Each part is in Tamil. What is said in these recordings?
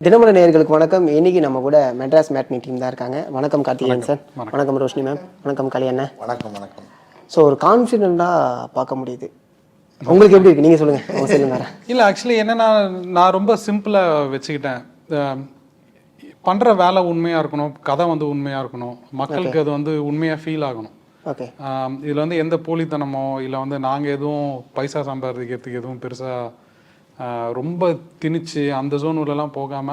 தினமல நேயர்களுக்கு வணக்கம். இன்னைக்கு நம்ம கூட மெட்ராஸ் மேட்னி டீம் தான் இருக்காங்க. வணக்கம் கார்த்திகேயன் சார். வணக்கம். ரோஷினி மேம். வணக்கம் கல்யாண வணக்கம் வணக்கம். ஸோ ஒரு கான்ஃபிடென்ட்டாக பார்க்க முடியுது. உங்களுக்கு எப்படி இருக்கு? நீங்கள் சொல்லுங்கள் சொல்லுங்க இல்லை ஆக்சுவலி என்னன்னா நான் ரொம்ப சிம்பிளாக வச்சுக்கிட்டேன். பண்ற வேலை உண்மையா இருக்கணும். கதை வந்து உண்மையா இருக்கணும். மக்களுக்கு அது வந்து உண்மையா ஃபீல் ஆகணும். ஓகே இதுல வந்து எந்த போலித்தனமோ இல்லை வந்து நாங்க எதுவும் பைசா சம்பாதிக்கிறதுக்கு எதுவும் பெருசா ஆஹ், ரொம்ப திணிச்சு அந்த ஜோனுலலாம் போகாம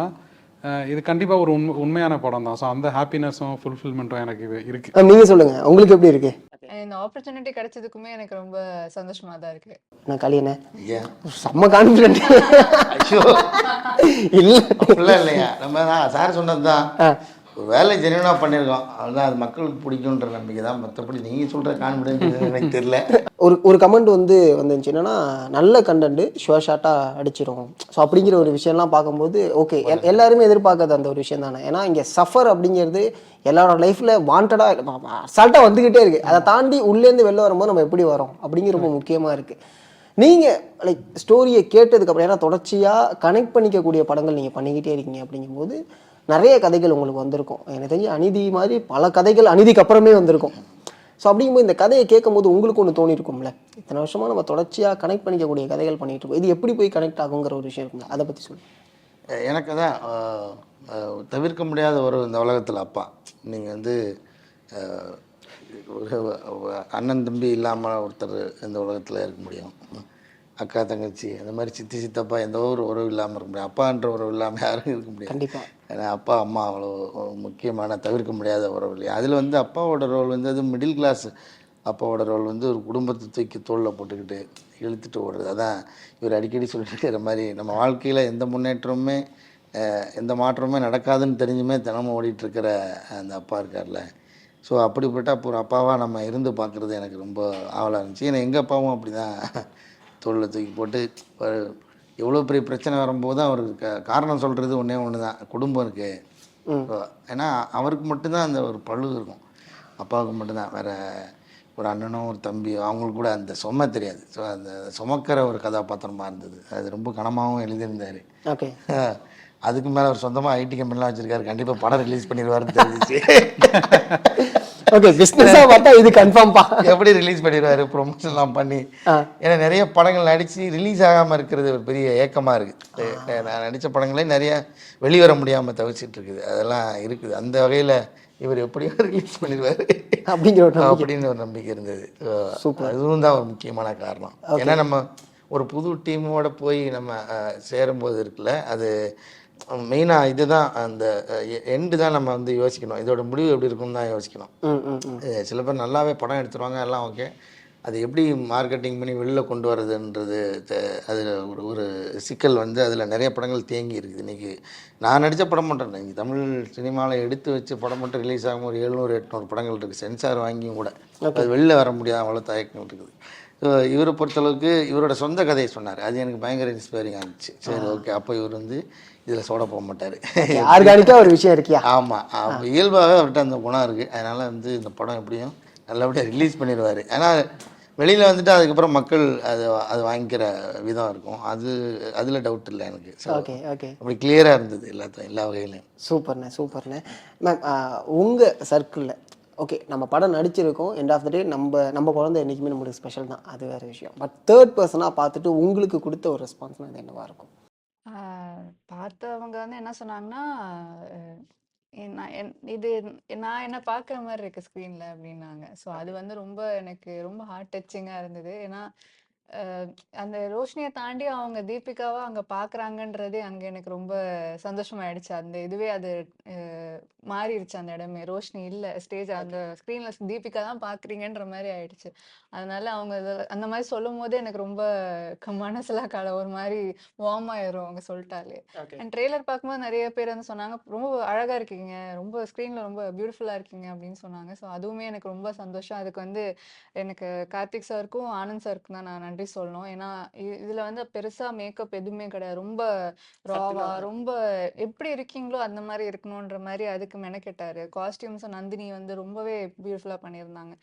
ஆஹ், இது கண்டிப்பா ஒரு உண்மை உண்மையான படம் தான் ஸோ அந்த ஹாப்பினஸும் ஃபுல்ஃபில்மெண்ட்டும் எனக்கு இது இருக்கு. நீங்கள் சொல்லுங்கள் உங்களுக்கு எப்படி இருக்கு? இந்த ஆப்பர்ச்சுனிட்டி கிடைச்சதுக்குமே எனக்கு ரொம்ப சந்தோஷமா தான் இருக்கு. நான் கல்யாண ஏன்? செம்ம கான்ஃபிடென்ட் ஐயோ. இல்லை. இல்லையா? நம்ம சார் சொன்னது தான் ஒரு வேலை ஜெனியூனாக பண்ணியிருக்கோம் அதுதான் அது மக்களுக்கு பிடிக்குன்ற நம்பிக்கை தான். மற்றபடி நீங்கள் சொல்கிற கான்ஃபிடென்ஸ் எனக்கு தெரியல. ஒரு ஒரு கமெண்ட் வந்து வந்துச்சு என்னன்னா நல்ல கண்டென்ட் ஷுவர் ஷார்ட்டாக அடிச்சிரும். ஸோ அப்படிங்கிற ஒரு விஷயம்லாம் பார்க்கும்போது ஓகே எல்லாருமே எதிர்பார்க்காத அந்த ஒரு விஷயம் தானே. ஏன்னா இங்கே சஃபர் அப்படிங்கிறது எல்லாரோட லைஃப்பில் வாண்டடாக அசால்ட்டாக வந்துக்கிட்டே இருக்குது அதை தாண்டி உள்ளேருந்து வெளில வரும்போது நம்ம எப்படி வரோம்? அப்படிங்கிற ரொம்ப முக்கியமாக இருக்குது நீங்கள் லைக் ஸ்டோரியை கேட்டதுக்கப்புறம் ஏன்னா தொடர்ச்சியாக கனெக்ட் பண்ணிக்கக்கூடிய படங்கள் நீங்கள் பண்ணிக்கிட்டே இருக்கீங்க அப்படிங்கும்போது நிறைய கதைகள் உங்களுக்கு வந்திருக்கும். எனக்கு தெரிஞ்சு அநீதி மாதிரி பல கதைகள் அநீதிக்கு அப்புறமே வந்திருக்கும். ஸோ அப்படிங்கும்போது இந்த கதையை கேட்கும்போது உங்களுக்கு ஒன்று தோணிருக்கும்ல? இத்தனை வருஷமாக நம்ம தொடர்ச்சியாக கனெக்ட் பண்ணிக்கக்கூடிய கதைகள் பண்ணிகிட்டு இருக்கோம். இது எப்படி போய் கனெக்ட் ஆகுங்கிற ஒரு விஷயம் இருக்குங்களா அதை பற்றி சொல்லு எனக்கு தான் தவிர்க்க முடியாத ஒரு இந்த உலகத்தில் அப்பா. நீங்கள் வந்து ஒரு அண்ணன் தம்பி இல்லாமல் ஒருத்தர் இந்த உலகத்தில் இருக்க முடியும். அக்கா தங்கச்சி அந்த மாதிரி சித்தி சித்தப்பா எந்த ஒரு உறவு இல்லாமல் இருக்க முடியும் அப்பான்ற உறவு இல்லாமல் யாரும் இருக்க முடியாது. கண்டிப்பாக ஏன்னா அப்பா அம்மா அவ்வளோ முக்கியமான தவிர்க்க முடியாத உறவு இல்லையா? அதில் வந்து அப்பாவோட ரோல் வந்து அது மிடில் கிளாஸ் அப்பாவோட ரோல் வந்து ஒரு குடும்பத்தை தூக்கி தோளில் போட்டுக்கிட்டு இழுத்துட்டு ஓடுறது. அதான் இவர் அடிக்கடி சொல்லிட்டு மாதிரி நம்ம வாழ்க்கையில் எந்த முன்னேற்றமுமே எந்த மாற்றமுமே நடக்காதுன்னு தெரிஞ்சுமே தினமும் ஓடிட்டு இருக்கிற அந்த அப்பா இருக்கார்ல. ஸோ அப்படிப்பட்ட அப்போ ஒரு அப்பாவாக நம்ம இருந்து பார்க்குறது எனக்கு ரொம்ப ஆவலாக இருந்துச்சு. ஏன்னா எங்கள் அப்பாவும் அப்படி தான் தோளில் தூக்கி போட்டு எவ்வளோ பெரிய பிரச்சனை வரும்போது அவருக்கு க- காரணம் சொல்கிறது ஒன்றே ஒன்று தான். குடும்பம் இருக்குது ஏன்னா அவருக்கு மட்டும்தான் அந்த ஒரு பழு இருக்கும். அப்பாவுக்கு மட்டும்தான். வேற ஒரு அண்ணனோ ஒரு தம்பியோ அவங்களுக்கு கூட அந்த சும தெரியாது. ஸோ அந்த சுமக்கிற ஒரு கதாபாத்திரமாக இருந்தது. அது ரொம்ப கனமாகவும் எழுதியிருந்தார். ஓகே. அதுக்கு மேலே அவர் சொந்தமாக ஐடி கம்பெனிலாம் வச்சிருக்காரு. கண்டிப்பாக படம் ரிலீஸ் பண்ணிடுவாருன்னு தெரிஞ்சிச்சு. ஓகே பிஸ்னஸாக பார்த்தா இது கன்ஃபார்ம்ப்பா எப்படி ரிலீஸ் பண்ணிடுவாரு ப்ரொமோஷன்லாம் பண்ணி. ஏன்னா நிறைய படங்கள் நடித்து ரிலீஸ் ஆகாமல் இருக்கிறது ஒரு பெரிய ஏக்கமாக இருக்குது நான் நடித்த படங்களே நிறைய வெளிவர முடியாமல் தவிச்சிட்டு இருக்குது. அதெல்லாம் இருக்குது. அந்த வகையில் இவர் எப்படியோ ரிலீஸ் பண்ணிடுவாரு. அப்படிங்கிற ஒரு அப்படின்னு ஒரு நம்பிக்கை இருந்தது. அதுவும் தான் ஒரு முக்கியமான காரணம். ஏன்னா நம்ம ஒரு புது டீமோட போய் நம்ம சேரும்போது இருக்குல்ல அது மெயினாக இதுதான் அந்த எண்டு தான் நம்ம வந்து யோசிக்கணும். இதோட முடிவு எப்படி இருக்கும்னு தான் யோசிக்கணும். சில பேர் நல்லாவே படம் எடுத்துருவாங்க எல்லாம் ஓகே. அது எப்படி மார்க்கெட்டிங் பண்ணி வெளில கொண்டு வர்றதுன்றது அதில் ஒரு ஒரு சிக்கல் வந்து அதில் நிறைய படங்கள் தேங்கி இருக்குது. இன்றைக்கி நான் நடித்த படம் மட்டும் இங்கே தமிழ் சினிமாவில் எடுத்து வச்ச படம் மட்டும் ரிலீஸ் ஆகும் ஒரு எழுநூறு எட்நூறு படங்கள் இருக்குது சென்சார் வாங்கியும் கூட. அது வெளில வர முடியாத அவ்வளோ தயக்கங்கள் இருக்குது. இவரை பொறுத்தளவுக்கு இவரோட சொந்த கதையை சொன்னார். அது எனக்கு பயங்கர இன்ஸ்பைரிங் ஆச்சு சரி ஓகே அப்போ இவர் வந்து இதில் சோட போக மாட்டார். ஆர்கானிக்காக ஒரு விஷயம் இருக்கியா? ஆமாம் இயல்பாகவே அவர்கிட்ட அந்த குணம் இருக்குது அதனால் வந்து இந்த படம் எப்படியும் நல்லபடியாக ரிலீஸ் பண்ணிடுவார். ஏன்னா வெளியில் வந்துட்டு அதுக்கப்புறம் மக்கள் அது அது வாங்கிக்கிற விதம் இருக்கும். அது அதில் டவுட் இல்லை எனக்கு. Okay okay. அப்படி கிளியராக இருந்தது எல்லாத்தையும் எல்லா வகையிலையும். சூப்பர்ண்ணே சூப்பர்ண்ணே. மேம் உங்கள் சர்க்கிளில் ஓகே நம்ம படம் நடிச்சிருக்கோம். எண்ட் ஆஃப் த டே நம்ம நம்ம குழந்தை என்றைக்குமே நம்மளுக்கு ஸ்பெஷல் தான். அது வேறு விஷயம். பட் தேர்ட் பர்சனாக பார்த்துட்டு உங்களுக்கு கொடுத்த ஒரு ரெஸ்பான்ஸ்னால் அது என்னவா இருக்கும்? ஆஹ் பார்த்தவங்க வந்து என்ன சொன்னாங்கன்னா நான் என்- இது நான் என்ன பார்க்குற மாதிரி இருக்கு ஸ்க்ரீன்ல அப்படின்னாங்க. ஸோ அது வந்து ரொம்ப எனக்கு ரொம்ப ஹார்ட் டச்சிங்காக இருந்தது. ஏன்னா அந்த ரோஷினியை தாண்டி அவங்க தீபிகாவை அங்க பாக்குறாங்கன்றதே அங்க எனக்கு ரொம்ப சந்தோஷமாயிடுச்சு. அந்த இதுவே அது மாறிடுச்சு அந்த இடமே. ரோஷினி இல்ல ஸ்டேஜ் அந்த ஸ்க்ரீன்ல தீபிகா தான் பாக்குறீங்கன்ற மாதிரி ஆயிடுச்சு. அதனால அவங்க அந்த மாதிரி சொல்லும் போதே எனக்கு ரொம்ப மனசுல கல ஒரு மாதிரி வார்ம் ஆயிரும் அவங்க சொல்லிட்டாலே. அண்ட் ட்ரெய்லர் பார்க்கும்போது நிறைய பேர் வந்து சொன்னாங்க ரொம்ப அழகா இருக்கீங்க ரொம்ப ஸ்க்ரீன்ல ரொம்ப பியூட்டிஃபுல்லா இருக்கீங்க அப்படின்னு சொன்னாங்க. ஸோ அதுவுமே எனக்கு ரொம்ப சந்தோஷம். அதுக்கு வந்து எனக்கு கார்த்திக் சாருக்கும் ஆனந்த் சாருக்கும் தான் நான் நன்றி நன்றி சொல்லணும். ஏன்னா இதுல வந்து பெருசா மேக்கப் எதுவுமே கிடையாது. ரொம்ப ராவா ரொம்ப எப்படி இருக்கீங்களோ அந்த மாதிரி இருக்கணுன்ற மாதிரி அதுக்கு மெனக்கெட்டாரு. காஸ்டியூம்ஸ் நந்தினி வந்து ரொம்பவே பியூட்டிஃபுல்லா பண்ணியிருந்தாங்க.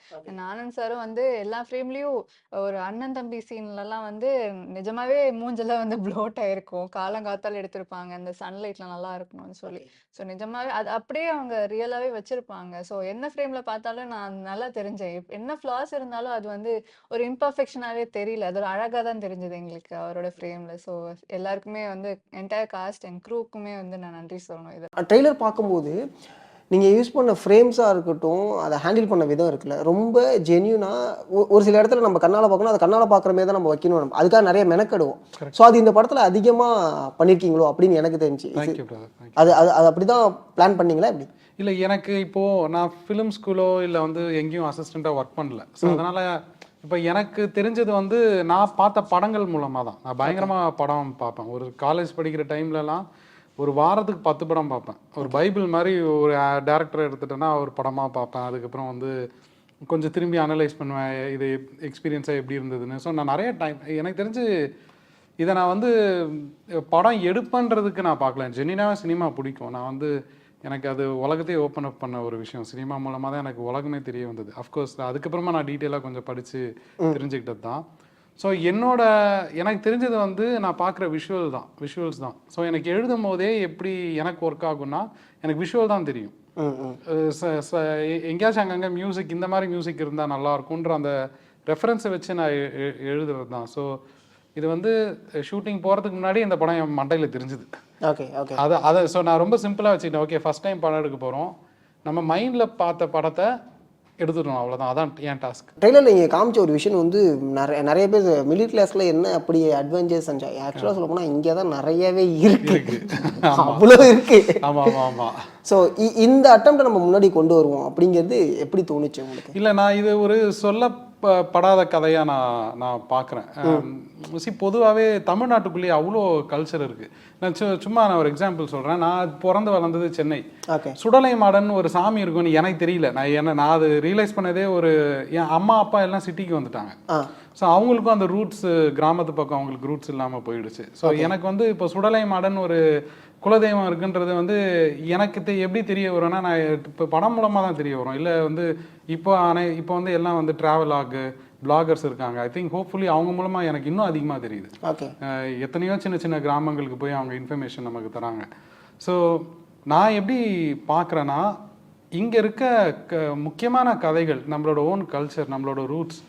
ஆனந்த் சாரும் வந்து எல்லா ஃப்ரேம்லயும் ஒரு அண்ணன் தம்பி சீன்லலாம் வந்து நிஜமாவே மூஞ்செல்லாம் வந்து ப்ளோட் ஆயிருக்கும். காலங்காத்தால எடுத்திருப்பாங்க. அந்த சன்லைட்ல நல்லா இருக்கணும்னு சொல்லி. ஸோ நிஜமாவே அது அப்படியே அவங்க ரியலாவே வச்சிருப்பாங்க. ஸோ என்ன ஃப்ரேம்ல பார்த்தாலும் நான் நல்லா தெரிஞ்சேன். என்ன ஃப்ளாஸ் இருந்தாலும் அது வந்து ஒரு இம்பர்ஃபெக்ஷனாவே தெரியல. அது ஒரு அழகா தான் தெரிஞ்சது எங்களுக்கு அவரோட ஃப்ரேம்ல ஸோ எல்லாருக்குமே வந்து என்டையர் காஸ்ட் அண்ட் க்ரூக்குமே வந்து நான் நன்றி சொல்லணும் இது. ட்ரெய்லர் பார்க்கும்போது நீங்கள் யூஸ் பண்ண ஃப்ரேம்ஸாக இருக்கட்டும் அதை ஹேண்டில் பண்ண விதம் இருக்குல்ல ரொம்ப ஜென்யூனாக ஒரு சில இடத்துல நம்ம கண்ணால் பார்க்கணும் அதை கண்ணால் பார்க்குற மாதிரி தான் நம்ம வைக்கணும். நம்ம அதுக்காக நிறைய மெனக்கெடுவோம். ஸோ அது இந்த படத்தில் அதிகமாக பண்ணியிருக்கீங்களோ அப்படின்னு எனக்கு தெரிஞ்சு. அது அது அது அப்படி தான் பிளான் பண்ணீங்களா எப்படி? இல்லை எனக்கு இப்போது நான் ஃபிலிம் ஸ்கூலோ இல்லை வந்து எங்கேயும் அசிஸ்டண்ட்டாக ஒர்க் பண்ணல. ஸோ அதனால் இப்போ எனக்கு தெரிஞ்சது வந்து நான் பார்த்த படங்கள் மூலமாக தான். நான் பயங்கரமாக படம் பார்ப்பேன். ஒரு காலேஜ் படிக்கிற டைம்லலாம் ஒரு வாரத்துக்கு பத்து படம் பார்ப்பேன். ஒரு பைபிள் மாதிரி ஒரு டேரக்டர் எடுத்துட்டேன்னா ஒரு படமாக பார்ப்பேன். அதுக்கப்புறம் வந்து கொஞ்சம் திரும்பி அனலைஸ் பண்ணுவேன். இது எக்ஸ்பீரியன்ஸாக எப்படி இருந்ததுன்னு. ஸோ நான் நிறைய டைம் எனக்கு தெரிஞ்சு இதை நான் வந்து படம் எடுப்பேன்றதுக்கு நான் பார்க்கல. ஜெனினாவே சினிமா பிடிக்கும். நான் வந்து எனக்கு அது உலகத்தையே ஓப்பன் அப் பண்ண ஒரு விஷயம். சினிமா மூலமாக தான் எனக்கு உலகமே தெரிய வந்தது. அஃப்கோர்ஸ் அதுக்கப்புறமா நான் டீட்டெயிலாக கொஞ்சம் படித்து தெரிஞ்சுக்கிட்டது தான். ஸோ என்னோட எனக்கு தெரிஞ்சது வந்து நான் பார்க்குற விஷுவல் தான். விஷுவல்ஸ் தான். ஸோ எனக்கு எழுதும் போதே எப்படி எனக்கு ஒர்க் ஆகும்னா எனக்கு விஷுவல் தான் தெரியும். எங்கேயாச்சும் அங்கங்கே மியூசிக் இந்த மாதிரி மியூசிக் இருந்தால் நல்லா இருக்கும்ன்ற அந்த ரெஃபரன்ஸை வச்சு நான் எழுதுறது தான். ஸோ இது வந்து ஷூட்டிங் போகிறதுக்கு முன்னாடி இந்த படம் என் மண்டையில் தெரிஞ்சுது. ஓகே ஓகே அதை அதை ஸோ நான் ரொம்ப சிம்பிளாக வச்சுக்கிட்டேன். ஓகே ஃபஸ்ட் டைம் படம் எடுக்க போகிறோம் நம்ம மைண்டில் பார்த்த படத்தை எடுத்துட்டோம் அவ்வளோதான் அதான் என் டாஸ்க் ட்ரெய்லரில் நீங்கள் காமிச்ச ஒரு விஷயம் வந்து நிறைய நிறைய பேர் மிடில் கிளாஸில் என்ன அப்படி செஞ்சா ஆக்சுவலாக சொல்ல போனால் இங்கே தான் நிறையவே இருக்கு. அவ்வளோ இருக்கு. ஆமாம் ஆமாம் ஆமாம் ஸோ இந்த அட்டம்ப்டை நம்ம முன்னாடி கொண்டு வருவோம். அப்படிங்கிறது எப்படி தோணுச்சு உங்களுக்கு? இல்லை நான் இது ஒரு சொல்லப்படாத கதையாக நான் நான் பார்க்குறேன் சி பொதுவாகவே தமிழ்நாட்டுக்குள்ளேயே அவ்வளோ கல்ச்சர் இருக்குது நான் சு சும்மா நான் ஒரு எக்ஸாம்பிள் சொல்கிறேன் நான் பிறந்து வளர்ந்தது சென்னை. சுடலை மாடன் ஒரு சாமி இருக்குன்னு எனக்கு தெரியல. நான் என்ன நான் அது ரியலைஸ் பண்ணதே ஒரு என் அம்மா அப்பா எல்லாம் சிட்டிக்கு வந்துட்டாங்க. ஸோ அவங்களுக்கும் அந்த ரூட்ஸ் கிராமத்து பக்கம் அவங்களுக்கு ரூட்ஸ் இல்லாமல் போயிடுச்சு. ஸோ எனக்கு வந்து இப்போ சுடலை மாடன் ஒரு குலதெய்வம் இருக்குன்றது வந்து எனக்கு தெ எப்படி தெரிய வரும்னா நான் இப்போ படம் மூலமாக தான் தெரிய வரும். இல்லை வந்து இப்போ அனை இப்போ வந்து எல்லாம் வந்து ட்ராவல் ஆகு பிளாகர்ஸ் இருக்காங்க. ஐ திங்க் ஹோப்ஃபுல்லி அவங்க மூலமாக எனக்கு இன்னும் அதிகமாக தெரியுது. எத்தனையோ சின்ன சின்ன கிராமங்களுக்கு போய் அவங்க இன்ஃபர்மேஷன் நமக்கு தராங்க. ஸோ நான் எப்படி பார்க்குறேன்னா இங்கே இருக்க க முக்கியமான கதைகள் நம்மளோட ஓன் கல்ச்சர் நம்மளோட ரூட்ஸ்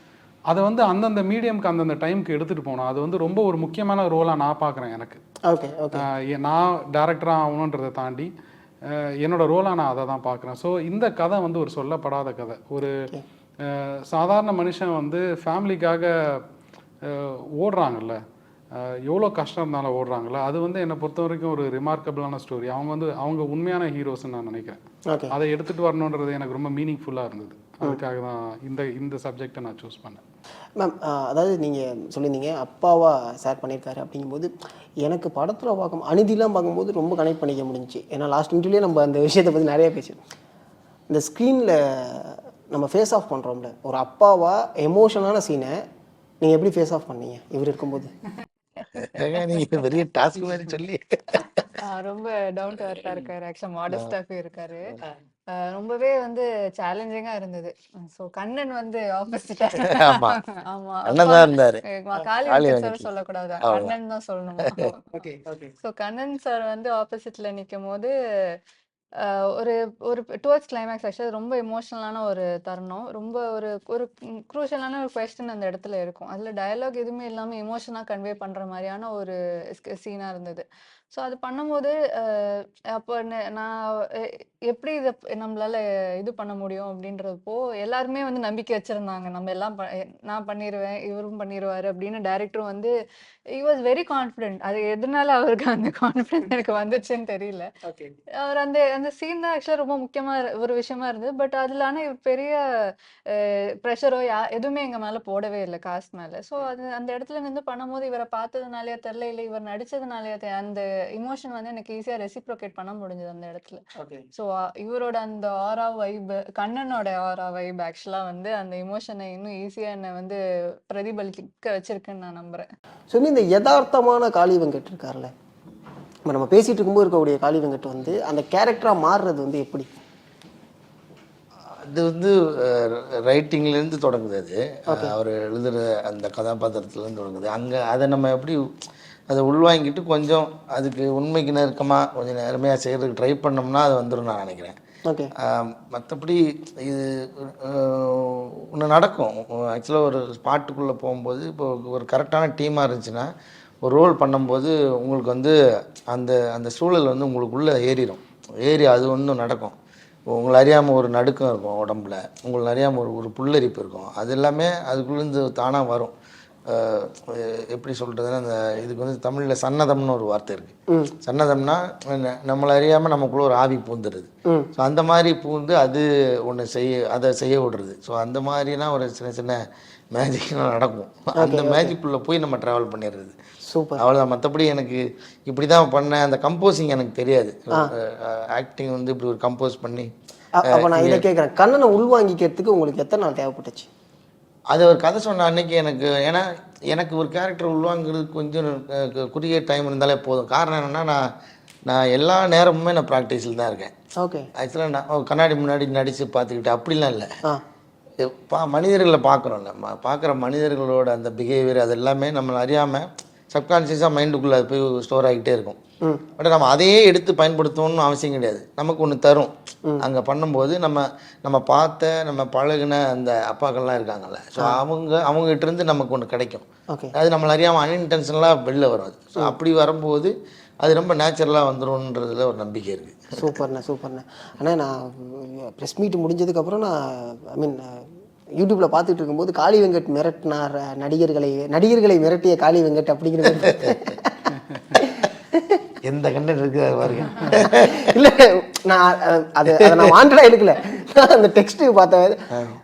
அதை வந்து அந்தந்த மீடியம்க்கு அந்தந்த டைம்க்கு எடுத்துகிட்டு போகணும். அது வந்து ரொம்ப ஒரு முக்கியமான ரோலாக நான் பார்க்குறேன் எனக்கு. ஓகே நான் டேரக்டராக ஆகணுன்றதை தாண்டி என்னோட ரோலாக நான் அதை தான் பார்க்குறேன். ஸோ இந்த கதை வந்து ஒரு சொல்லப்படாத கதை. ஒரு சாதாரண மனுஷன் வந்து ஃபேமிலிக்காக ஓடுறாங்கல்ல. எவ்வளோ கஷ்டம் இருந்தாலும் ஓடுறாங்கல்ல அது வந்து என்னை பொறுத்த வரைக்கும் ஒரு ரிமார்க்கபிளான ஸ்டோரி அவங்க வந்து அவங்க உண்மையான ஹீரோஸ்ன்னு நான் நினைக்கிறேன். அதை எடுத்துகிட்டு வரணுன்றது எனக்கு ரொம்ப மீனிங்ஃபுல்லாக இருந்தது. அதுக்காக தான் இந்த இந்த சப்ஜெக்டை நான் சூஸ் பண்ணேன். மேம் அதாவது நீங்கள் சொல்லியிருந்தீங்க அப்பாவா ஷேர் பண்ணியிருக்காரு அப்படிங்கும்போது எனக்கு படத்தில் பார்க்கும் அநீதிலாம் பார்க்கும்போது ரொம்ப கனெக்ட் பண்ணிக்க முடிஞ்சுச்சு. ஏன்னா லாஸ்ட் இன்டர்வியூலே நம்ம அந்த விஷயத்தை பற்றி நிறைய பேசி இந்த ஸ்க்ரீனில் நம்ம ஃபேஸ் ஆஃப் பண்ணுறோம்ல ஒரு அப்பாவா எமோஷனான சீனை நீங்கள் எப்படி ஃபேஸ் ஆஃப் பண்ணீங்க இவர் இருக்கும்போது? நீங்க பெரிய டாஸ்க் மாதிரி சொல்லி. ரொம்ப டவுன் டு அர்த்தா இருக்காரு. ஆக்சுவலா மாடஸ்டாவே இருக்காரு. ஆஹ் ரொம்பவே வந்து சேலஞ்சிங்கா இருந்தது. சோ கண்ணன் வந்து ஆப்போசிட்டா ஆமா. ஆமா. அண்ணன் தான் இருந்தாரு. காளி சார். சொல்லக்கூடாது? அவ்வளவுதான். கண்ணன் தான் சொல்லணுமா? Okay okay so Kannan sir வந்து ஆப்போசிட்ல நிற்கும் போது ஆஹ் ஒரு ஒரு டுவர்ட்ஸ் கிளைமேக்ஸ் ஆக்சுவலாக ரொம்ப எமோஷனலான ஒரு தருணம். ரொம்ப ஒரு ஒரு குரூஷியலான ஒரு கொஸ்டின் அந்த இடத்துல இருக்கும். அதில் டயலாக் எதுவுமே இல்லாமல் எமோஷனாக கன்வே பண்ணுற மாதிரியான ஒரு சீனாக இருந்தது. ஸோ அது பண்ணும்போது அப்போ நான் எப்படி இதை நம்மளால இது பண்ண முடியும் அப்படின்றப்போ எல்லாருமே வந்து நம்பிக்கை வச்சிருந்தாங்க. நம்ம எல்லாம் நான் பண்ணிடுவேன் இவரும் பண்ணிடுவாரு அப்படின்னு டைரக்டரும் வந்து he was வெரி கான்ஃபிடென்ட் அது எதனால அவருக்கு அந்த கான்ஃபிடென்ட் எனக்கு வந்துச்சுன்னு தெரியல. அவர் அந்த அந்த சீன் தான் ஆக்சுவலா ரொம்ப முக்கியமா இரு- ஒரு விஷயமா இருந்தது. பட் அதுல ஆனா இவர் பெரிய ப்ரெஷரோ யா எதுவுமே எங்க மேல போடவே இல்லை காஸ்ட் மேல. ஸோ அது அந்த இடத்துல நின்று பண்ணும்போது இவரை பார்த்ததுனாலயே தெரியல இல்லை இவர் நடிச்சதுனாலயே தெ- அந்த இமோஷன் வந்து எனக்கு ஈஸியா ரெசிப்ரோகேட் பண்ண முடிஞ்சது அந்த இடத்துல. ஓகே ஸோ இவரோட அந்த ஆரா வைப் கண்ணனோட ஆரா வைப் ஆக்சுவலா வந்து அந்த இமோஷனை இன்னும் ஈஸியா என்னை வந்து பிரதிபலிக்க வச்சிருக்குன்னு நான் நம்புறேன். ஸோ இந்த யதார்த்தமான காளி வெங்கட் இருக்கார்ல? இப்போ நம்ம பேசிட்டு இருக்கும்போது இருக்கக்கூடிய காளி வெங்கட் வந்து அந்த கேரக்டராக மாறுறது வந்து எப்படி? அது வந்து ரைட்டிங்லேருந்து தொடங்குது அது. அவர் எழுதுகிற அந்த கதாபாத்திரத்துலேருந்து தொடங்குது. அங்கே அதை நம்ம எப்படி அதை உள்வாங்கிட்டு கொஞ்சம் அதுக்கு உண்மைக்கு நெருக்கமாக கொஞ்சம் நேர்மையாக செய்கிறதுக்கு ட்ரை பண்ணோம்னா அது வந்துடும் நான் நினைக்கிறேன். மற்றபடி இது ஒன்று நடக்கும். ஆக்சுவலாக ஒரு ஸ்பாட்டுக்குள்ளே போகும்போது இப்போ ஒரு கரெக்டான டீமாக இருந்துச்சுன்னா ஒரு ரோல் பண்ணும்போது உங்களுக்கு வந்து அந்த அந்த சூழல் வந்து உங்களுக்குள்ளே ஏறிடும் ஏறி அது ஒன்றும் நடக்கும். உங்களை அறியாமல் ஒரு நடுக்கம் இருக்கும் உடம்புல. உங்களை அறியாமல் ஒரு ஒரு புல்லரிப்பு இருக்கும். அது எல்லாமே அதுக்குள்ளேருந்து தானாக வரும். எப்படி சொல்கிறதுன்னா அந்த இதுக்கு வந்து தமிழில் சன்னதம்னு ஒரு வார்த்தை இருக்குது சன்னதம்னா நம்மளை அறியாமல் நமக்குள்ள ஒரு ஆவி பூந்துடுது ஸோ அந்த மாதிரி பூந்து அது ஒன்று செய்ய அதை செய்ய விடுறது. ஸோ அந்த மாதிரிலாம் ஒரு சின்ன சின்ன மேஜிக்லாம் நடக்கும். அந்த மேஜிக்குள்ளே போய் நம்ம ட்ராவல் பண்ணிடுறது. சூப்பர். அவ்வளோதான் மற்றபடி எனக்கு இப்படி தான் பண்ணேன். அந்த கம்போசிங் எனக்கு தெரியாது. ஆக்டிங் வந்து இப்படி ஒரு கம்போஸ் பண்ணி அப்போ நான் இதை கேட்குறேன் கண்ணனை உள்வாங்கிக்கிறதுக்கு உங்களுக்கு எத்தனை நாள் தேவைப்பட்டுச்சு? அது ஒரு கதை சொன்ன அன்னைக்கு எனக்கு ஏன்னா எனக்கு ஒரு கேரக்டர் உள்வாங்கிறது கொஞ்சம் குறுகிய டைம் இருந்தாலே போதும். காரணம் என்னென்னா நான் நான் எல்லா நேரமுமே நான் ப்ராக்டிஸில் தான் இருக்கேன். ஓகே ஆக்சுவலாக நான் ஓ, கண்ணாடி முன்னாடி நடித்து பார்த்துக்கிட்டு அப்படிலாம் இல்லை. பா மனிதர்களை பார்க்குறோம்ல. பார்க்குற மனிதர்களோட அந்த பிஹேவியர் அது எல்லாமே நம்மளை அறியாமல் சப்கான்ஷியஸாக மைண்டுக்குள்ளே அது போய் ஸ்டோர் ஆகிட்டே இருக்கும். பட் நம்ம அதையே எடுத்து பயன்படுத்தணும்னு அவசியம் கிடையாது. நமக்கு ஒன்று தரும். அங்கே பண்ணும்போது நம்ம நம்ம பார்த்த நம்ம பழகுன அந்த அப்பாக்கள்லாம் இருக்காங்கல்ல. ஸோ அவங்க அவங்ககிட்ட இருந்து நமக்கு ஒன்று கிடைக்கும். ஓகே. அது நம்மளை அறியாமல் அன்இன்டென்ஷனலாக வெளில வரும் அது ஸோ அப்படி வரும்போது அது ரொம்ப நேச்சுரலாக வந்துரும்ன்றதுல ஒரு நம்பிக்கை இருக்குது சூப்பர்ண்ணே சூப்பர்ண்ணே. அண்ணா நான் ப்ரெஸ் மீட் முடிஞ்சதுக்கப்புறம் நான் ஐ மீன் யூடியூப்பில் பார்த்துட்டு இருக்கும்போது காளி வெங்கட் மிரட்டினார் நடிகர்களை நடிகர்களை மிரட்டிய காளி வெங்கட் அப்படிங்கிற எந்த கண்டென்ட் இருக்குது பாருங்க. இல்ல நான் அது அதை நான் வாண்டடா எடுக்கல. அந்த டெக்ஸ்ட் பார்த்தேன்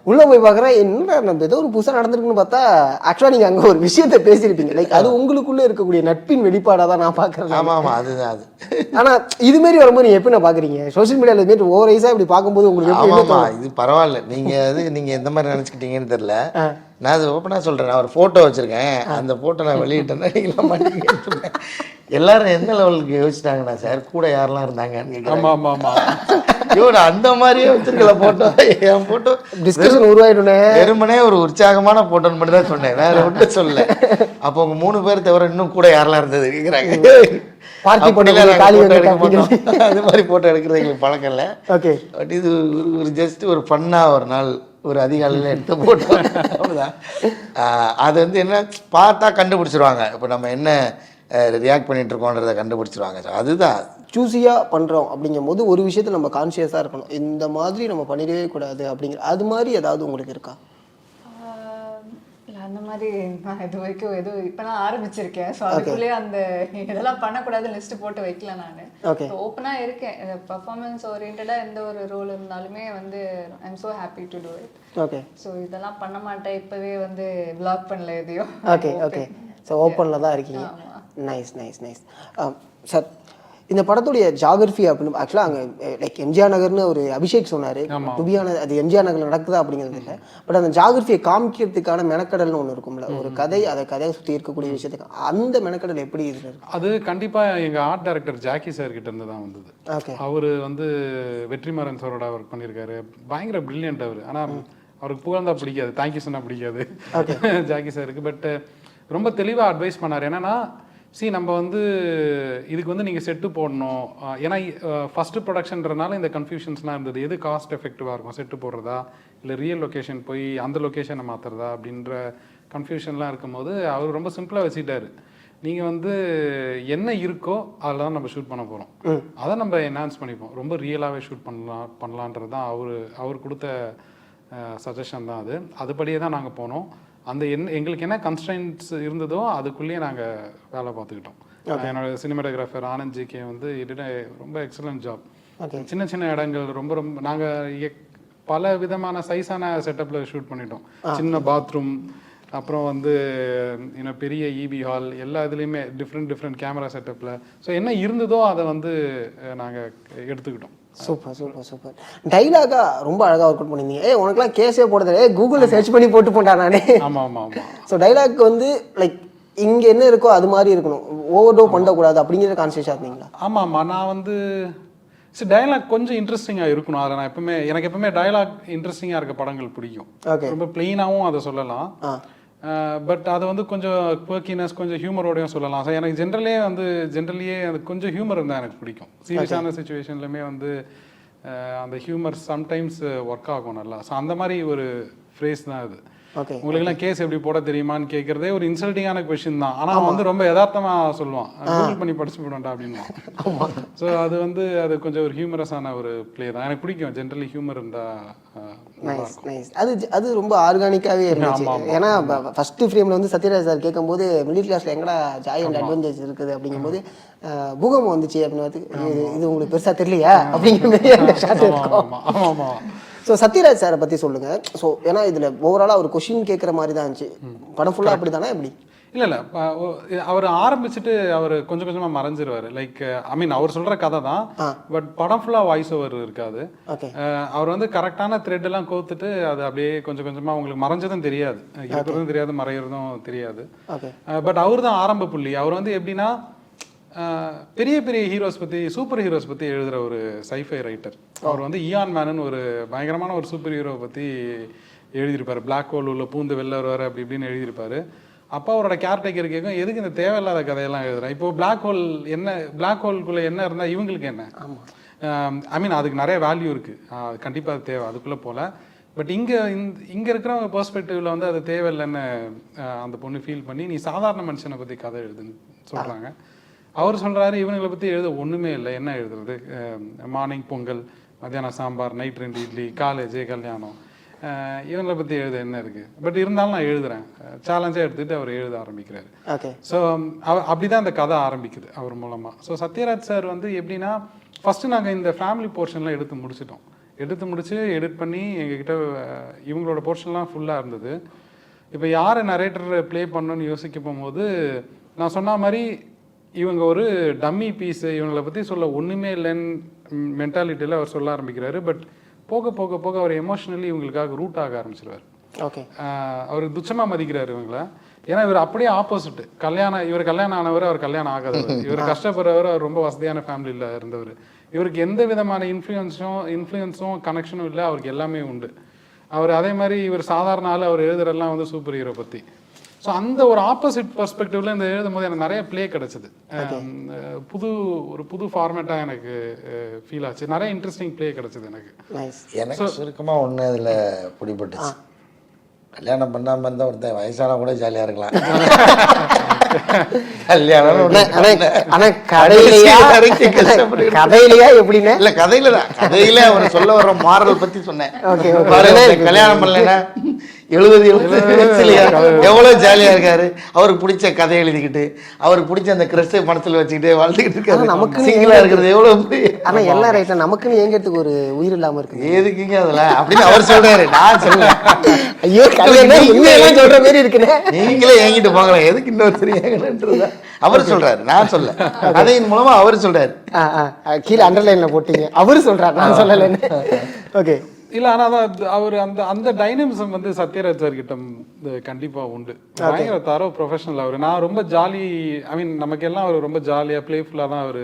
உள்ள போய் பார்க்குறேன் என்ன நம்ம ஏதோ ஒரு புதுசாக நடந்திருக்குன்னு பார்த்தா ஆக்சுவலாக நீங்க அங்க ஒரு விஷயத்த பேசியிருப்பீங்க. லைக் அது உங்களுக்குள்ள இருக்கக்கூடிய நட்பின் வெளிப்பாடாக தான் நான் பார்க்குறேன். ஆமாம் ஆமாம் அதுதான் அது. ஆனா இது மாதிரி வரும்போது நீங்க எப்படி நான் பாக்குறீங்க சோஷியல் மீடியால இது மாதிரி ஓவர் ஐஸா இப்படி பார்க்கும்போது உங்களுக்கு ஆமாம்மா இது பரவாயில்ல. நீங்க அது நீங்க எந்த மாதிரி நினச்சிக்கிட்டீங்கன்னு தெரில நான் அது ஓப்பனாக சொல்கிறேன் நான் ஒரு ஃபோட்டோ வச்சுருக்கேன். அந்த ஃபோட்டோ நான் வெளியிட்டேன்னா நீங்களாம் மாட்டீங்க எல்லாரும் எந்த லெவலுக்கு யோசிச்சிட்டாங்கண்ணா சார் கூட யாரெல்லாம் இருந்தாங்கன்னு கேட்குறாங்க ஆமா ஆமா ஆமா. ஐயோ நான் அந்த மாதிரியே வச்சிருக்கல ஃபோட்டோ என் ஃபோட்டோ டிஸ்கஷன் உருவாயிடுனே வெறுமனே ஒரு உற்சாகமான ஃபோட்டோன்னு மட்டும் தான் சொன்னேன். வேற ஒன்றும் சொல்லல. அப்போ உங்க மூணு பேர் தவிர இன்னும் கூட யாரெல்லாம் இருந்தது கேட்குறாங்க காளி வெங்கட் அது மாதிரி ஃபோட்டோ எடுக்கிறது எங்களுக்கு பழக்கம் இல்லை. ஓகே பட் இது ஒரு ஒரு ஜஸ்ட் ஒரு ஃபன்னா ஒரு நாள் ஒரு அதிகாலையில் எடுத்து போட்டோம் அவ்வளோதான் அது வந்து என்ன பார்த்தா கண்டுபிடிச்சிருவாங்க. இப்போ நம்ம என்ன ரியாக்ட் பண்ணிட்டு இருக்கோன்றதை கண்டுபிடிச்சிருவாங்க அதுதான். சூஸியா பண்றோம் அப்படிங்கும்போது ஒரு விஷயத்துல நம்ம கான்சியஸா இருக்கணும். இந்த மாதிரி நம்ம பண்ணிடவே கூடாது அப்படிங்கிற அது மாதிரி ஏதாவது உங்களுக்கு இருக்கா? அந்த மாதிரி நான் இது வரைக்கும் எதுவும் இப்போ நான் ஆரம்பிச்சிருக்கேன் ஸோ அதுக்குள்ளேயே அந்த இதெல்லாம் பண்ணக்கூடாது லிஸ்ட் போட்டு வைக்கல நான். ஓப்பனாக இருக்கேன். பர்ஃபார்மன்ஸ் ஓரியன்டாக எந்த ஒரு ரோல் இருந்தாலுமே வந்து I am so happy to do it okay so இதெல்லாம் பண்ண மாட்டேன். இப்போவே வந்து பிளாக் பண்ணல எதையும் ஓகே ஓகே ஸோ ஓப்பனில் தான் இருக்கீங்க. நைஸ் நைஸ் நைஸ் சார் இந்த படத்துடைய ஜாகிரஃபி அப்படின்னு ஆக்சுவலாக அங்கே லைக் எம்ஜிஆர் நகர்னு ஒரு அபிஷேக் சொன்னார். டுபியான அது எம்ஜிஆர் நகரில் நடக்குதா அப்படிங்கிறது இல்லை. பட் அந்த ஜாகிரஃபியை காமிக்கிறதுக்கான மெனக்கடல்னு ஒன்று இருக்கும்ல. ஒரு கதை அதை கதையை சுற்றி இருக்கக்கூடிய விஷயத்துக்கு அந்த மெனக்கடல் எப்படி இதில் இருக்கு? அது கண்டிப்பா எங்க ஆர்ட் டைரக்டர் ஜாக்கி சார் கிட்ட இருந்து தான் வந்தது. ஓகே அவர் வந்து வெற்றிமாறன் சாரோட ஒர்க் பண்ணியிருக்காரு. பயங்கர பிரில்லியன்ட் அவர். ஆனா அவருக்கு புகழ்ந்தா பிடிக்காது. தேங்க்யூ சொன்னா பிடிக்காது. ஜாக்கி சாருக்கு பட் ரொம்ப தெளிவா அட்வைஸ் பண்ணார். என்னன்னா சி நம்ம வந்து இதுக்கு வந்து நீங்கள் செட்டு போடணும். ஏன்னா ஃபஸ்ட்டு ப்ரொடக்ஷன்றனால இந்த கன்ஃபியூஷன்ஸ்லாம் இருந்தது. எது காஸ்ட் எஃபெக்டிவாக இருக்கும்? செட்டு போடுறதா? இல்லை ரியல் லொக்கேஷன் போய் அந்த லொக்கேஷனை மாற்றுறதா அப்படின்ற கன்ஃபியூஷன்லாம் இருக்கும்போது அவர் ரொம்ப சிம்பிளாக வச்சுட்டாரு நீங்கள் வந்து என்ன இருக்கோ அதில் தான் நம்ம ஷூட் பண்ண போகிறோம் அதை நம்ம என்ஹான்ஸ் பண்ணிப்போம். ரொம்ப ரியலாகவே ஷூட் பண்ணலாம் பண்ணலான்றது தான் அவர் அவர் கொடுத்த சஜஷன் தான் அது. அதுபடியே தான் நாங்கள் போனோம். அந்த என்ன எங்களுக்கு என்ன கன்ஸ்டன்ட்ஸ் இருந்ததோ அதுக்குள்ளேயே நாங்கள் வேலை பார்த்துக்கிட்டோம். என்னோட சினிமாட்டோகிராஃபர் ஆனந்த் ஜிகே வந்து இடிட ரொம்ப எக்ஸலண்ட் ஜாப். சின்ன சின்ன இடங்கள் ரொம்ப ரொம்ப நாங்கள் பல விதமான சைஸான செட்டப்பில் ஷூட் பண்ணிட்டோம். சின்ன பாத்ரூம் அப்புறம் வந்து இன்னும் பெரிய இபி ஹால் எல்லா இதுலேயுமே டிஃப்ரெண்ட் டிஃப்ரெண்ட் கேமரா செட்டப்பில் ஸோ என்ன இருந்ததோ அதை வந்து நாங்கள் எடுத்துக்கிட்டோம். சூப்பர் சூப்பர் சூப்பர் டைலாகா ரொம்ப அழகா ஒர்க் அவுட் பண்ணிருந்தீங்க ஏ உனக்குலாம் கேஸே போடுறது ஏ கூகுளில் சர்ச் பண்ணி போட்டு போட்டா நானே ஆமாம் ஆமாம் ஆமாம் ஸோ டைலாக் வந்து லைக் இங்க என்ன இருக்கோ அது மாதிரி இருக்கணும். ஓவர் டோ பண்ணக்கூடாது அப்படிங்கிற கான்சியஸாக இருந்தீங்களா? ஆமாம் ஆமாம் நான் வந்து சரி டயலாக் கொஞ்சம் இன்ட்ரெஸ்டிங்காக இருக்கணும். அதில் நான் எப்பவுமே எனக்கு எப்பவுமே டயலாக் இன்ட்ரெஸ்டிங்காக இருக்க படங்கள் பிடிக்கும். ஓகே ரொம்ப பிளெயினாகவும் அதை சொல்லலாம். ஆ. பட் அதை வந்து கொஞ்சம் குவர்க்கினஸ் கொஞ்சம் ஹியூமரோடையும் சொல்லலாம். ஸோ எனக்கு ஜென்ரலே வந்து ஜென்ரலியே அது கொஞ்சம் ஹியூமர் இருந்தால் எனக்கு பிடிக்கும். சீரியஸான சுச்சுவேஷன்லையுமே வந்து அந்த ஹியூமர் சம்டைம்ஸ் ஒர்க் ஆகும் நல்லா. ஸோ அந்த மாதிரி ஒரு ஃப்ரேஸ் தான் அது. ஓகே உங்களுக்குலாம் கேஸ் எப்படி போட தெரியுமான்னு கேட்கறதே ஒரு இன்சல்ட்டிங்கான கொஷின் தான். அவன் வந்து ரொம்ப யதார்த்தமா சொல்லுவான். கூகுள் பண்ணி படிச்சு போடண்டா அப்படின்னு. ஸோ அது வந்து அது கொஞ்சம் ஒரு ஹியூமரஸான ஒரு ப்ளே தான். எனக்கு பிடிக்கும். ஜென்ரலி ஹியூமர் இருந்தா அது அது ரொம்ப ஆர்கானிக்காவே இருந்துச்சு. ஏன்னா ஃபர்ஸ்ட் ஃப்ரேம்ல வந்து சத்யராஜ் சார் கேட்கும்போது மிடில் கிளாஸ்ல எங்கடா ஜாய் அண்ட் அட்வென்ச்சர்ஸ் இருக்குது அப்படிங்கும்போது பூகம்பம் வந்துச்சு அப்படின்னு இது உங்களுக்கு பெருசா தெரியலையா? அப்படிங்கிற மாதிரி அந்த ஷாட் இருக்கும் ஆமா ஆமா ஆமா. ஸோ சத்யராஜ் சாரை பத்தி சொல்லுங்க. ஸோ ஏன்னா இதுல ஓவராலா ஒரு கொஷின் கேட்குற மாதிரி தான் இருந்துச்சு. படம் ஃபுல்லா அப்படி தானே எப்படி? இல்ல இல்ல. அவர் ஆரம்பிச்சுட்டு அவர் கொஞ்சம் கொஞ்சமா மறைஞ்சிருவாரு. லைக் ஐ மீன் அவர் சொல்ற கதை தான். பட் படம் ஃபுல்லா வாய்ஸ் ஓவர் இருக்காது. அவர் வந்து கரெக்டான த்ரெட் எல்லாம் கோத்துட்டு அது அப்படியே கொஞ்சம் கொஞ்சமா உங்களுக்கு மறைஞ்சதும் தெரியாது. இருக்கிறதும் தெரியாது மறையிறதும் தெரியாது. பட் அவர் தான் ஆரம்ப புள்ளி. அவர் வந்து எப்படின்னா பெரிய பெரிய ஹீரோஸ் பத்தி சூப்பர் ஹீரோஸ் பத்தி எழுதுற ஒரு சைஃபை ரைட்டர் அவர் வந்து இயான் மேனன் ஒரு பயங்கரமான ஒரு சூப்பர் ஹீரோ பத்தி எழுதியிருப்பாரு. பிளாக் ஹோல் உள்ள பூந்து வெளில வருவார் அப்படி இப்படின்னு எழுதியிருப்பாரு. அப்போ அவரோட கேரக்டர் கேட்கும் எதுக்கு இந்த தேவையில்லாத கதையெல்லாம் எழுதுறேன்? இப்போ பிளாக் ஹோல் என்ன பிளாக் ஹோல்குள்ள என்ன இருந்தா இவங்களுக்கு என்ன? ஐ மீன் அதுக்கு நிறைய வேல்யூ இருக்கு. அஹ், கண்டிப்பா அது தேவை அதுக்குள்ள போல. பட் இங்க இந்த இங்க இருக்கிறவங்க பெர்ஸ்பெக்டிவ்ல வந்து அது தேவையில்லைன்னு அந்த பொண்ணு ஃபீல் பண்ணி நீ சாதாரண மனுஷனை பத்தி கதை எழுதுன்னு சொல்றாங்க. அவர் சொல்றாரு இவனுங்களை பத்தி எழுத ஒண்ணுமே இல்லை. என்ன எழுதுறது? மார்னிங் பொங்கல் மத்தியானம் சாம்பார் நைட் ரெண்டு இட்லி காலேஜ் கல்யாணம். இவங்களை பத்தி எழுத என்ன இருக்கு? பட் இருந்தாலும் நான் எழுதுறேன். சேலஞ்சாக எடுத்துட்டு அவர் எழுத ஆரம்பிக்கிறாரு. ஓகே ஸோ அப்படிதான் அந்த கதை ஆரம்பிக்குது அவர் மூலமா. ஸோ சத்யராஜ் சார் வந்து எப்படின்னா ஃபர்ஸ்ட் நாங்க இந்த ஃபேமிலி போர்ஷன்லாம் எடுத்து முடிச்சிட்டோம். எடுத்து முடிச்சு எடிட் பண்ணி எங்ககிட்ட இவங்களோட போர்ஷன்லாம் ஃபுல்லா இருந்தது. இப்போ யாரை நரேட்டர் ப்ளே பண்ணணும்னு யோசிக்க போகும்போது நான் சொன்ன மாதிரி இவங்க ஒரு டம்மி பீஸ் இவங்களை பத்தி சொல்ல ஒண்ணுமே இல்லைன்னு மென்டாலிட்டியில் அவர் சொல்ல ஆரம்பிக்கிறாரு. பட் போக போக போக அவர் எமோஷனலி இவங்களுக்காக ரூட் ஆக ஆரம்பிச்சிருவார். ஓகே அவர் துச்சமா மதிக்கிறாரு இவங்கள. ஏன்னா இவர் அப்படியே ஆப்போசிட் கல்யாணம் இவர் கல்யாணம் ஆனவர் அவர் கல்யாணம் ஆகாதவர். இவர் கஷ்டப்படுறவர் அவர் ரொம்ப வசதியான ஃபேமிலியில் இருந்தவர். இவருக்கு எந்த விதமான இன்ஃப்ளூயன்ஸும் இன்ஃப்ளூயன்ஸும் கனெக்ஷனும் இல்லை. அவருக்கு எல்லாமே உண்டு. அவர் அதே மாதிரி இவர் சாதாரண ஆள் அவர் எழுதுறதெல்லாம் வந்து சூப்பர் ஹீரோ பத்தி. ஸோ அந்த ஒரு ஆப்போசிட் பெர்ஸ்பெக்டிவ்ல இந்த எழுதும் போது எனக்கு நிறைய ப்ளே கிடைச்சது. அஹ் புது ஒரு புது ஃபார்மேட்டாக எனக்கு ஃபீல் ஆச்சு. நிறைய இன்ட்ரெஸ்டிங் ப்ளே கிடைச்சது எனக்கு. நைஸ் எனக்கு சுருக்கமாக ஒன்று அதில் பிடிபட்டுச்சு. கல்யாணம் பண்ணாமல் இருந்தால் ஒருத்தன் வயசானா கூட ஜாலியாக இருக்கலாம். கதையிலையா எப்படின்னு? இல்ல கதையில தான். கதையில அவர் சொல்ல வர்ற மாரல் பத்தி சொன்னேன். கல்யாணம் பண்ணலைன்னா எழுபது எழுபது வயசுலயா எவ்வளவு ஜாலியா இருக்காரு? அவருக்கு பிடிச்ச கதை எழுதிக்கிட்டு அவருக்கு பிடிச்ச அந்த கிறிஸ்ட் மனசுல வச்சுக்கிட்டு வாழ்ந்துக்கிட்டு இருக்காரு. ஆனா நமக்குன்னு சிங்கிளா இருக்கிறது எவ்வளவு பெரிய- ஆனா எல்லாம் ரைட்ல நமக்குன்னு ஏங்கிறதுக்கு ஒரு உயிர் இல்லாம இருக்கு எதுக்குங்க அதுல அப்படின்னு அவர் சொல்றாரு. நான் சொல்ல ஐயோ கல்யாணம் சொல்ற மாதிரி இருக்குண்ணே நீங்களே ஏங்கிட்டு போங்களேன் எதுக்கு இன்னொருத்தர் ஏங்கன்றத அவர் சொல்றாரு. நான் சொல்ல. கதையின் மூலமா அவர் ஆ, கீழே அண்டர்லைன்ல போட்டீங்க. அவரு சொல்றாரு. நான் சொல்லலைன்னு. ஓகே இல்ல ஆனா அதான் அது- அவர் அந்த அந்த டைனமிசம் வந்து சத்யராஜ் சார் கிட்ட ம், இது கண்டிப்பா உண்டு. பயங்கர தரோ ப்ரொஃபஷனல் அவர். நான் ரொம்ப ஜாலி ஐ மீன் நமக்கு எல்லாம் அவர் ரொம்ப ஜாலியா பிளேஃபுல்லா தான் அவர்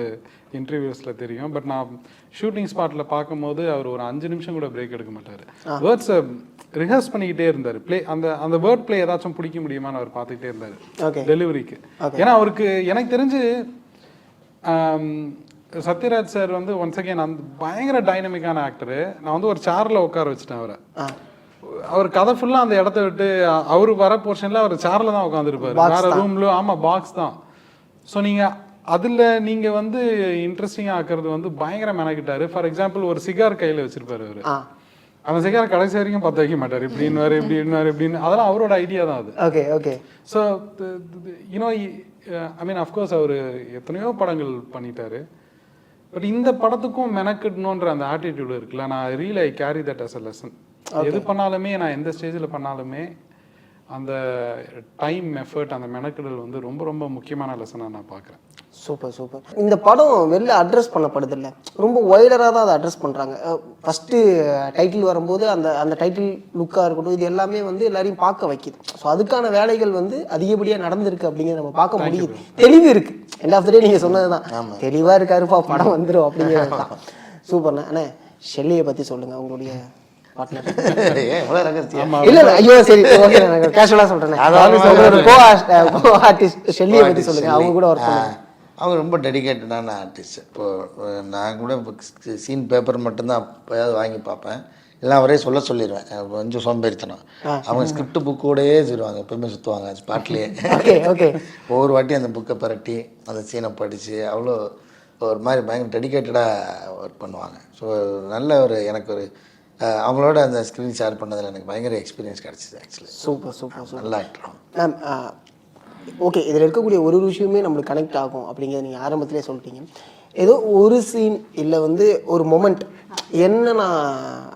இன்டர்வியூஸ்ல தெரியும். பட் நான் ஷூட்டிங் ஸ்பாட்ல பார்க்கும்போது அவர் ஒரு அஞ்சு நிமிஷம் கூட பிரேக் எடுக்க மாட்டாரு. வேர்ட்ஸை ரிஹர்ஸ் பண்ணிக்கிட்டே இருந்தாரு. ப்ளே அந்த அந்த வேர்ட் ப்ளே ஏதாச்சும் பிடிக்க முடியுமான்னு அவர் பார்த்துக்கிட்டே இருந்தாரு. டெலிவரிக்கு ஏன்னா அவருக்கு எனக்கு தெரிஞ்சு சத்யராஜ் சார் வந்து ஒன்ஸ் அகேன் அந்த பயங்கர டைனமிக்கான ஆக்டரு நான் வந்து ஒரு சேர்ல உட்கார வச்சுட்டேன் அவரை. அவர் கதை ஃபுல்லா அந்த இடத்த விட்டு அவரு வர போர்ஷன்ல அவர் சேர்ல தான் உட்காந்துருப்பாரு வேற ரூம்ல ஆமா பாக்ஸ் தான். ஸோ நீங்க அதுல நீங்க வந்து இன்ட்ரெஸ்டிங்கா ஆக்குறது வந்து பயங்கர மெனக்கிட்டாரு. ஃபார் எக்ஸாம்பிள் ஒரு சிகார் கையில வச்சிருப்பாரு அவரு. அந்த சிகார் கடைசி வரைக்கும் பத்த வைக்க மாட்டாரு. இப்படின்னு இப்படின்னு இப்படின்னு அதெல்லாம் அவரோட ஐடியா தான் அது. Okay okay so you know I mean of course அவர் எத்தனையோ படங்கள் பண்ணிட்டாரு. பட் இந்த படத்துக்கும் மெனக்கிடணுன்ற அந்த ஆட்டிடியூட் இருக்குல்ல நான் real I carry that as a lesson எது பண்ணாலுமே நான் எந்த ஸ்டேஜில் பண்ணாலுமே அந்த டைம் எஃபர்ட் அந்த மெனக்கிடல் வந்து ரொம்ப ரொம்ப முக்கியமான லெசனாக நான் பார்க்குறேன் சூப்பர் சூப்பர் இந்த படம் வெளில அட்ரஸ் பண்ணப்படுது இல்லை ரொம்ப ஒய்டராக தான் அதை அட்ரஸ் பண்ணுறாங்க ஃபஸ்ட்டு டைட்டில் வரும்போது அந்த அந்த டைட்டில் லுக்காக இருக்கட்டும் இது எல்லாமே வந்து எல்லாரையும் பார்க்க வைக்குது. ஸோ அதுக்கான வேலைகள் வந்து அதிகப்படியாக நடந்திருக்கு அப்படிங்கிறத நம்ம பார்க்க முடியுது. தெளிவு இருக்குது எண்ட் ஆஃப் த டே நீங்கள் சொன்னது தான். தெளிவாக இருக்காருப்பா படம் வந்துடும் அப்படிங்கிறது தான். சூப்பர்ண்ணா அண்ணே ஷெல்லியை பற்றி சொல்லுங்கள் உங்களுடைய பார்ட்னர் ஏன் இவ்வளோ ரகசியம். இல்ல இல்ல ஐயோ சரி ஓகே நான் கேஷுவலா சொல்றேன். அதாவது சொல்ற கோ கோ ஆர்டிஸ்ட் ஷெல்லியை பத்தி சொல்லுங்க. அவங்க கூட ஒர்க் அவங்க ரொம்ப டெடிகேட்டடான ஆர்டிஸ்ட். இப்போ அஹ், நான் கூட சீன் பேப்பர் மட்டும்தான் அப்போயாவது வாங்கி பார்ப்பேன். எல்லாம் அவரே சொல்ல சொல்லிடுவேன் கொஞ்சம் சோம்பேறித்தனம். அவங்க ஸ்கிரிப்ட் புக்கோடையே சொல்லுவாங்க எப்பவுமே சுற்றுவாங்க ஸ்பாட்லேயே ஒவ்வொரு வாட்டியும் அந்த புக்கை பரட்டி அந்த சீனை படித்து அவ்வளோ ஒரு மாதிரி பயங்கர டெடிக்கேட்டடாக ஒர்க் பண்ணுவாங்க. ஸோ நல்ல ஒரு எனக்கு ஒரு அவங்களோட அந்த ஸ்க்ரீன் ஷேர் பண்ணதில் எனக்கு பயங்கர எக்ஸ்பீரியன்ஸ் கிடச்சிது ஆக்சுவலி சூப்பர் சூப்பர் சூப்பர். நல்ல ஆக்டர் மேம் ஓகே இதில் இருக்கக்கூடிய ஒரு ஒரு விஷயமே நம்மளுக்கு கனெக்ட் ஆகும் அப்படிங்கிறத நீங்கள் ஆரம்பத்திலே சொல்லிட்டீங்க. ஏதோ ஒரு சீன் இல்லை வந்து ஒரு மொமெண்ட் என்ன நான்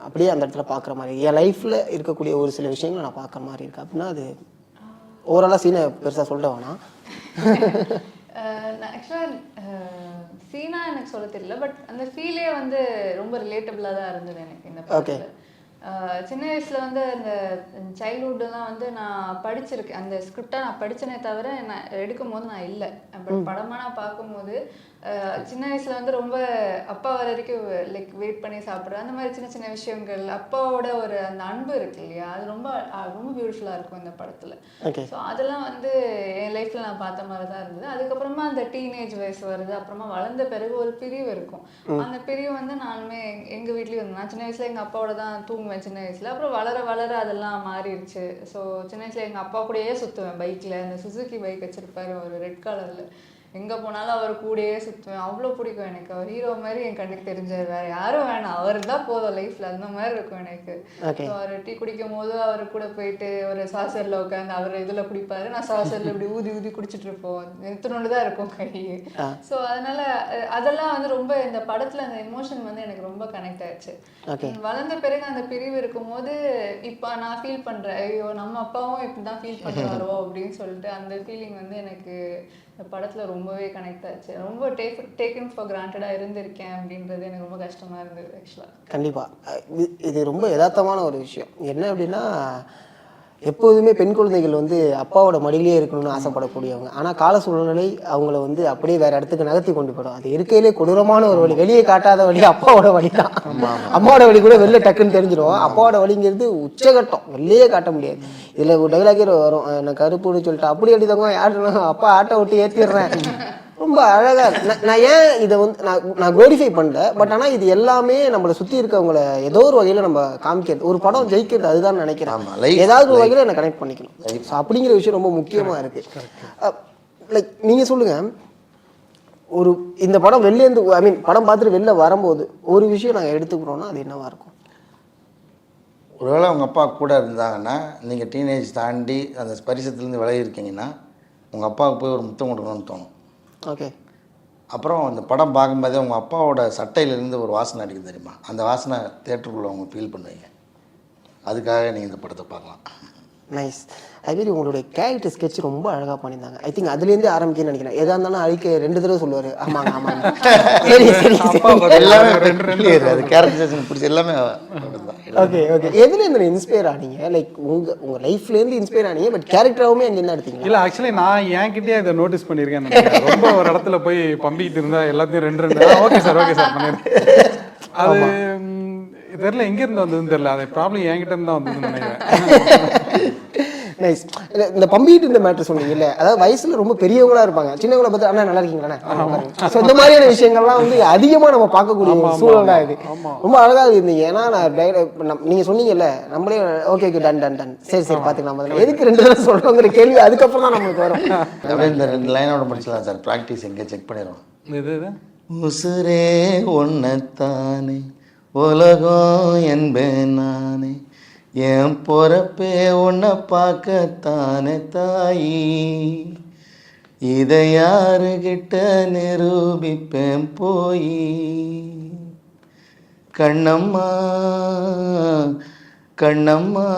அப்படியே அந்த இடத்துல பார்க்குற மாதிரி என் லைஃப்பில் இருக்கக்கூடிய ஒரு சில விஷயங்களை நான் பார்க்குற மாதிரி இருக்கு. அப்படின்னா அது ஓவராலாக சீனை பெருசாக சொல்லிட்டு வேணாம். ஆக்சுவலாக சீனா எனக்கு சொல்ல தெரியல பட் அந்த ஃபீலே வந்து ரொம்ப ரிலேட்டபிளாக தான் இருந்தது எனக்கு இந்த படத்தில். சின்ன வயசுல வந்து அந்த சைல்ட்ஹுட்டெல்லாம் வந்து நான் படிச்சிருக்கேன். அந்த ஸ்கிரிப்டை நான் படிச்சனே தவிர நான் எடுக்கும் போது நான் இல்லை. பட் படமாக நான் பார்க்கும்போது சின்ன வயசுல வந்து ரொம்ப அப்பா வர வரைக்கும் லைக் வெயிட் பண்ணி சாப்பிட்றேன் அந்த மாதிரி சின்ன சின்ன விஷயங்கள் அப்பாவோட ஒரு அந்த அன்பு இருக்கு இல்லையா? அது ரொம்ப ரொம்ப பியூட்டிஃபுல்லாக இருக்கும் இந்த படத்துல. ஸோ அதெல்லாம் வந்து என் லைஃப்ல நான் பார்த்த மாதிரி தான் இருந்தது. அதுக்கப்புறமா அந்த டீனேஜ் வயசு வருது. அப்புறமா வளர்ந்த பிறகு ஒரு பிரிவு இருக்கும். அந்த பிரிவு வந்து நானுமே எங்க- எங்க வீட்லயும் இருந்தேன் நான் சின்ன வயசுல எங்க அப்பாவோட தான் தூங்குவேன் சின்ன வயசுல. அப்புறம் வளர வளர அதெல்லாம் மாறிடுச்சு. ஸோ சின்ன வயசுல எங்க அப்பா கூடயே சுத்துவேன் பைக்ல அந்த சுசுகி பைக் வச்சிருப்பாரு ஒரு ரெட் கலர்ல எங்க போனாலும் அவர் கூடயே சுத்துவேன். அவ்வளோ பிடிக்கும் எனக்கு. அவர் ஹீரோ மாதிரி என் கண்ணுக்கு தெரிஞ்சார் வேற யாரும் வேணாம். அவர் தான் போதும் லைஃப்ல அந்த மாதிரி இருக்கும் எனக்கு. அவர் டீ குடிக்கும் போது அவர் கூட போயிட்டு ஒரு சாசர்ல உட்காந்து அவர் இதுல குடிப்பாரு. நான் சாசர்ல இப்படி ஊதி ஊதி குடிச்சிட்டு இருப்போம். இத்தினோண்டு தான் இருக்கும் கை. ஸோ அதனால அதெல்லாம் வந்து ரொம்ப இந்த படத்துல அந்த எமோஷன் வந்து எனக்கு ரொம்ப கனெக்ட் ஆயிடுச்சு வளர்ந்த பிறகு அந்த பிரிவு இருக்கும்போது இப்போ நான் ஃபீல் பண்றேன். ஐயோ நம்ம அப்பாவும் இப்படிதான் ஃபீல் பண்றாரோ அப்படின்னு சொல்லிட்டு அந்த ஃபீலிங் வந்து எனக்கு இந்த படத்தில் ரொம்பவே கனெக்ட் ஆச்சு. ரொம்ப டேக் டேக்கன் ஃபார் கிராண்டடாக இருந்திருக்கேன் அப்படின்றது எனக்கு ரொம்ப கஷ்டமா இருந்தது ஆக்சுவலாக கண்டிப்பாக இது இது ரொம்ப யதார்த்தமான ஒரு விஷயம். என்ன அப்படின்னா எப்போதுமே பெண் குழந்தைகள் வந்து அப்பாவோட மடியிலே இருக்கணும்னு ஆசைப்படக்கூடியவங்க. ஆனால் கால சூழ்நிலை அவங்கள வந்து அப்படியே வேற இடத்துக்கு நகர்த்தி கொண்டு போயிடும். அது இருக்கையிலே கொடூரமான ஒரு வழி. வெளியே காட்டாத வழி அப்பாவோட வழி தான். அம்மாவோட வழி கூட வெளில டக்குன்னு தெரிஞ்சிடும். அப்பாவோட வழிங்கிறது உச்சகட்டம். வெளியே காட்ட முடியாது. இதில் ஒரு டைலாகே வரும். நான் கருப்புன்னு சொல்லிட்டு அப்படி அடித்தவங்க யாருன்னா அப்பா ஆட்டை விட்டு ஏற்றிடுறேன் ரொம்ப அழகா இருக்கு. நான் நான் ஏன் இதை வந்து நான் நான் குளோரிஃபை பண்ணல பட் ஆனா இது எல்லாமே நம்மளை சுத்தி இருக்கவங்கள ஏதோ ஒரு வகையில நம்ம காமிக்கிறது. ஒரு படம் ஜெயிக்கிறது அதுதான் நினைக்கிறேன். ஏதாவது ஒரு வகையில என்ன கனெக்ட் பண்ணிக்கணும். ஸோ அப்படிங்கிற விஷயம் ரொம்ப முக்கியமா இருக்கு. லைக் நீங்க சொல்லுங்க ஒரு இந்த படம் வெளிலேருந்து ஐ மீன் படம் பார்த்துட்டு வெளில வரும்போது ஒரு விஷயம் நாங்கள் எடுத்துக்கிறோம்னா அது என்னவா இருக்கும்? ஒருவேளை அவங்க அப்பா கூட இருந்தாங்கன்னா நீங்கள் டீனேஜ் தாண்டி அந்த ஸ்பரிசத்துலேருந்து விலகி இருக்கீங்கன்னா உங்கள் அப்பாவுக்கு போய் ஒரு முத்தம் கொடுக்கணும்னு தோணும். ஓகே அப்புறம் அந்த படம் பார்க்கும்போதே உங்கள் அப்பாவோட சட்டையிலேருந்து ஒரு வாசனை அடிக்க தெரியுமா? அந்த வாசனை தேட்டருக்குள்ளே அவங்க ஃபீல் பண்ணுவீங்க. அதுக்காக நீங்கள் இந்த படத்தை பார்க்கலாம். நைஸ் அதுமாரி உங்களுடைய கேரக்டர் ஸ்கெட்ச் ரொம்ப அழகா பண்ணியிருந்தாங்க. ஐ திங்க் அதுலேருந்தே ஆரம்பிக்கணும்னு நினைக்கிறேன். எதா இருந்தாலும் அழிக்க ரெண்டு தடவை சொல்லுவாரு. ஆமாங்க ஆமாங்க. சரி சரி எல்லாமே. அது கேரக்டரைசேஷன் பிடிச்ச எல்லாமே. ஓகே ஓகே எதுல இருந்து இன்ஸ்பயர் ஆனீங்க? லைக் உங்க உங்க லைஃப்ல இருந்து இன்ஸ்பயர் ஆனீங்க பட் கேரக்டராவுமே அங்க என்ன எடுத்தீங்க இல்ல ஆக்சுவலி நான் என்கிட்டயே இதை நோட்டீஸ் பண்ணியிருக்கேன். ரொம்ப ஒரு இடத்துல போய் பம்பிக்கிட்டு இருந்தா எல்லாத்தையும் ரெண்டு ரெண்டு. ஓகே சார் ஓகே சார் பண்ணிருக்கேன் அது தெரியல எங்க இருந்து வந்ததுன்னு தெரியல. அது ப்ராப்ளம் என்கிட்ட இருந்து தான் வந்ததுன்னு நினைக்கிறேன். நைஸ் இந்த பம்பிட்டு இந்த மேட்டர் சொன்னீங்கல்ல அதாவது வயசுல ரொம்ப பெரியவங்களா இருப்பாங்க. சின்னவங்கள பார்த்து அண்ணா நல்லா இருக்கீங்களா ஸோ இந்த மாதிரியான விஷயங்கள்லாம் வந்து அதிகமா நம்ம பார்க்கக்கூடிய சூழல் தான் இது. ரொம்ப அழகா இருந்தீங்க. ஏன்னா நான் நீங்க சொன்னீங்கல்ல நம்மளே okay okay done done done சரி சரி பாத்துக்கலாம் முதல்ல எதுக்கு ரெண்டு தடவை சொல்றோங்கிற கேள்வி அதுக்கப்புறம் தான் நம்மளுக்கு வரும். இந்த ரெண்டு லைனோட முடிச்சலாம் சார். ப்ராக்டிஸ் எங்கே செக் பண்ணிடுவோம் உசுரே ஒன்னத்தானே உலகம் என்பேன் நானே. என் பொறப்பே உன்னை பார்க்கத்தானே தாயி. இதை யாருகிட்ட நிரூபிப்பேன் போய்? கண்ணம்மா கண்ணம்மா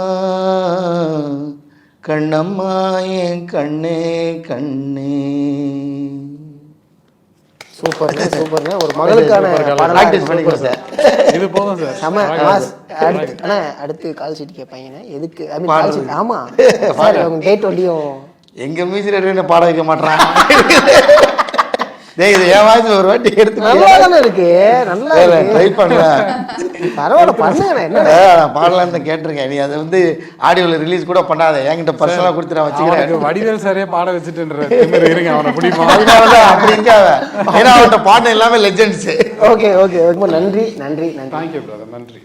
கண்ணம்மா என் கண்ணே கண்ணே. சூப்பர்ங்க சூப்பர்ங்க. ஒரு மகளுக்கான ப்ராக்டிஸ் பண்ணிக்கோ சார். இது போதும் சார். செம மாஸ் அடுத்து அண்ணா அடுத்து கால் ஷீட் கேட்பாங்கண்ணே எதுக்கு? ஐ மீன் கால் ஷீட் ஆமா. சார் அவங்க கேட் வண்டியும் எங்க மியூசிக் பாட வைக்க மாட்டான் டேய் இது வாய்ஸ் ஒரு வாட்டி நல்லா எடுத்து தானே இருக்கு? நல்லா ட்ரை பரவாயில்ல என்ன? தான் கேட்டிருக்கேன். நீ அதை வந்து ஆடியோவில் ரிலீஸ் கூட பண்ணாத. என்கிட்ட பர்சனலாக கொடுத்து நான் வச்சுக்கிறேன். வடிவேல் சாரே பாட வச்சுட்டுன்ற இருங்க அவனை தான் அப்படி இருக்காத ஏன்னா அவன்கிட்ட பாட்டு எல்லாமே லெஜெண்ட்ஸு ஓகே ஓகே ரொம்ப நன்றி நன்றி நன்றி. தேங்க்யூ பிரதர் நன்றி.